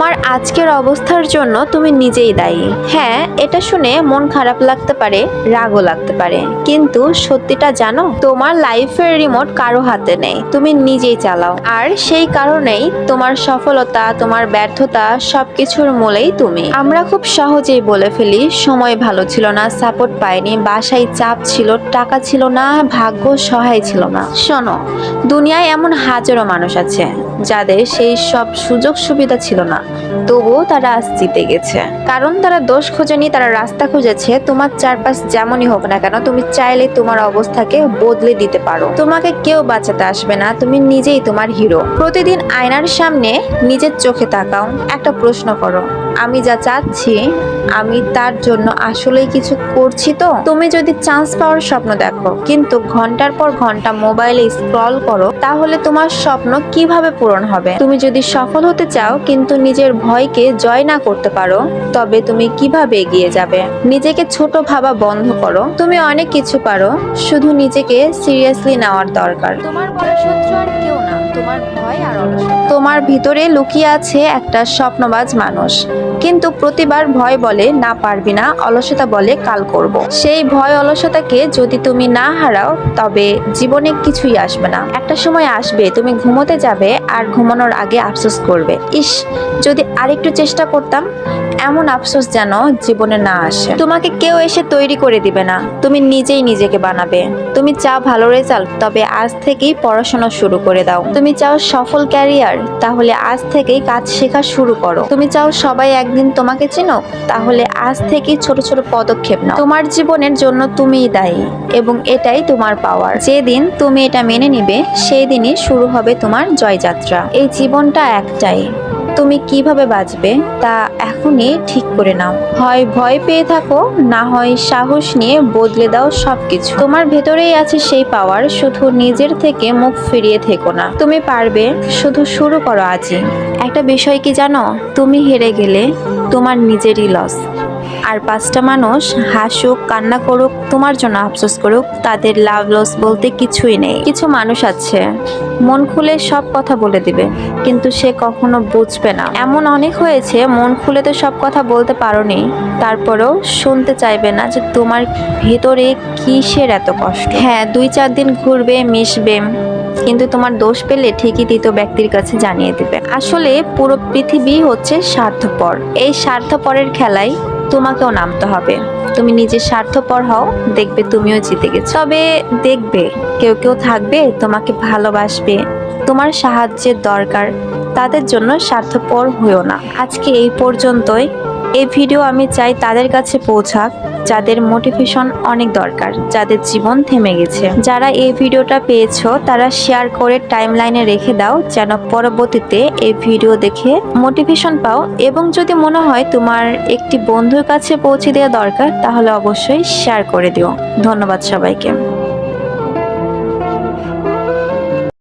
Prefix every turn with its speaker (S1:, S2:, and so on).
S1: তোমার আজকের অবস্থার জন্য তুমি নিজেই দায়ী। হ্যাঁ এটা শুনে মন খারাপ লাগতে পারে, রাগও লাগতে পারে। কিন্তু সত্যিটা জানো, তোমার লাইফের রিমোট কারও হাতে নেই, তুমি নিজেই চালাও। আর সেই কারণেই তোমার সফলতা, তোমার ব্যর্থতা সবকিছুর মূলেই তুমি। আমরা খুব সহজেই বলে ফেলি, সময় ভালো ছিল না সাপোর্ট পাইনি, বাসায় চাপ ছিল, টাকা ছিল না, ভাগ্য সহায় ছিল না। শোনো, দুনিয়ায় এমন হাজারো মানুষ আছে, যাদের সেই সব সুযোগ সুবিধা ছিল না। তবুও তারা আজ জিতে গেছে। কারণ তারা দোষ খোঁজেনি তারা রাস্তা খুঁজেছে, তোমার চারপাশ যেমনই হোক না কেন, তুমি চাইলে তোমার অবস্থাকে বদলে দিতে পারো। তোমাকে কেউ বাঁচাতে আসবে না, তুমি নিজেই তোমার হিরো। প্রতিদিন আয়নার সামনে নিজের চোখে তাকাও, একটা প্রশ্ন করো। আমি যা চাচ্ছি আমি তার জন্য আসলেই কিছু করছি তো। তুমি যদি চান্স পাওয়ার স্বপ্ন দেখো কিন্তু ঘণ্টার পর ঘণ্টা মোবাইলে স্ক্রল করো তাহলে তোমার স্বপ্ন কীভাবে পূরণ হবে? তুমি যদি সফল হতে চাও কিন্তু নিজের ভয়কে জয় না করতে পারো তবে তুমি কীভাবে এগিয়ে যাবে? নিজেকে ছোট ভাবা বন্ধ করো। তুমি অনেক কিছু পারো শুধু নিজেকে সিরিয়াসলি নেওয়ার দরকার। তোমার বড় শত্রু আর কেউ না তোমার ভয় আর অলসতা। তোমার ভিতরে লুকিয়ে আছে একটা স্বপ্নবাজ মানুষ। কিন্তু প্রতিবার ভয় বলে, না পারবি না, অলসতা বলে কাল করব। সেই ভয় অলসতাকে যদি তুমি না হারাও, তবে জীবনে কিছুই আসবে না। একটা সময় আসবে, তুমি ঘুমোতে যাবে আর ঘুমানোর আগে আফসোস করবে। ইস, যদি আরেকটু চেষ্টা করতাম এমন আফসোস যেন জীবনে না আসে। তোমাকে কেউ এসে তৈরি করে দিবে না। তুমি নিজেই নিজেকে বানাবে। তুমি চাও ভালো রেজাল্ট তবে আজ থেকেই পড়াশোনা শুরু করে দাও। তুমি চাও সফল ক্যারিয়ার তাহলে আজ থেকেই কাজ শেখা শুরু করো। তুমি চাও সবাই একদিন তোমাকে চিনুক, তাহলে আজ থেকেই ছোট ছোট পদক্ষেপ নাও। তোমার জীবনের জন্য তুমিই দায়ী, এবং এটাই তোমার পাওয়ার যেদিন তুমি এটা মেনে নিবে সেই দিনই শুরু হবে তোমার জয়যাত্রা। এই জীবনটা একটাই। তুমি কীভাবে বাঁচবে তা এখনই ঠিক করে নাও। হয় ভয় পেয়ে থাকো, না হয় সাহস নিয়ে বদলে দাও সবকিছু। তোমার ভেতরেই আছে সেই পাওয়ার শুধু নিজের থেকে মুখ ফিরিয়ে থেকো না। তুমি পারবে, শুধু শুরু করো আজই। একটা বিষয় কি জানো? তুমি হেরে গেলে তোমার নিজেরই লস আর পাঁচটা মানুষ হাসুক, কান্না করুক, তোমার জন্য আফসোস করুক, তাদের লাভ লস বলতে কিছুই নেই। কিছু মানুষ আছে, মন খুলে সব কথা বলে দিবে, কিন্তু সে কখনো বুঝবে না। এমন অনেক হয়েছে, মন খুলে তো সব কথা বলতে পারোনি, তারপরেও শুনতে চাইবে না যে তোমার ভেতরে কিসের এত কষ্ট। হ্যাঁ দুই চার দিন ঘুরবে, মিশবে, কিন্তু তোমার দোষ পেলে ঠিকই দ্বিতীয় ব্যক্তির কাছে জানিয়ে দেবে। আসলে পুরো পৃথিবী হচ্ছে স্বার্থপর। এই স্বার্থপরের খেলায় তোমাকেও নামতে হবে। তুমি নিজে স্বার্থপর হও, দেখবে তুমিও জিতে গেছো। তবে দেখবে, কেউ কেউ থাকবে, তোমাকে ভালোবাসবে। তোমার সাহায্যের দরকার, তাদের জন্য স্বার্থপর হইও না। আজকে এই পর্যন্তই। এই ভিডিও আমি চাই তাদের কাছে পৌঁছাক, যাদের মোটিভেশন অনেক দরকার, যাদের জীবন থেমে গেছে। যারা এই ভিডিওটা পেয়েছ, তারা শেয়ার করে টাইম লাইনে রেখে দাও, যেন পরবর্তীতে এই ভিডিও দেখে মোটিভেশন পাও। এবং যদি মনে হয় তোমার একটি বন্ধুর কাছে পৌঁছে দেওয়া দরকার, তাহলে অবশ্যই শেয়ার করে দিও। ধন্যবাদ সবাইকে।